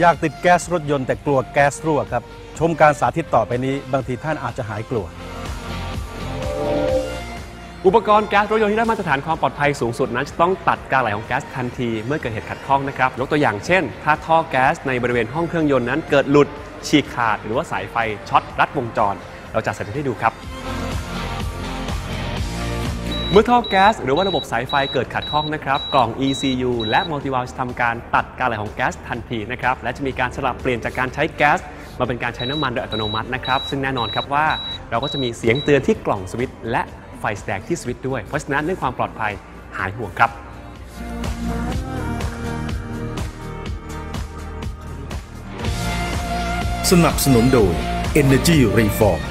อยากติดแก๊สรถยนต์แต่กลัวแก๊สรั่วครับ ชมการสาธิตต่อไปนี้ บางทีท่านอาจจะหายกลัว อุปกรณ์แก๊สรถยนต์ที่ได้มาตรฐานความปลอดภัยสูงสุดนั้น จะต้องตัดการไหลของแก๊สทันที เมื่อเกิดเหตุขัดข้องนะครับยกตัวอย่างเช่น ถ้าท่อแก๊สในบริเวณห้องเครื่องยนต์นั้น เกิดหลุดฉีกขาด หรือว่าสายไฟช็อตรัดวงจร เราจะสาธิตให้ดูครับ เมื่อท่อแก๊สหรือว่าระบบสายไฟเกิดขัดข้องนะครับ กล่อง ECU และมัลติวาลจะทำการตัดการไหลของแก๊สทันทีนะครับ และจะมีการสลับเปลี่ยนจากการใช้แก๊สมาเป็นการใช้น้ำมันโดยอัตโนมัตินะครับ ซึ่งแน่นอนครับว่าเราก็จะมีเสียงเตือนที่กล่องสวิตช์และไฟแสดงที่สวิตช์ด้วย เพราะฉะนั้นเรื่องความปลอดภัยหายห่วงครับสนับสนุนโดย Energy Reform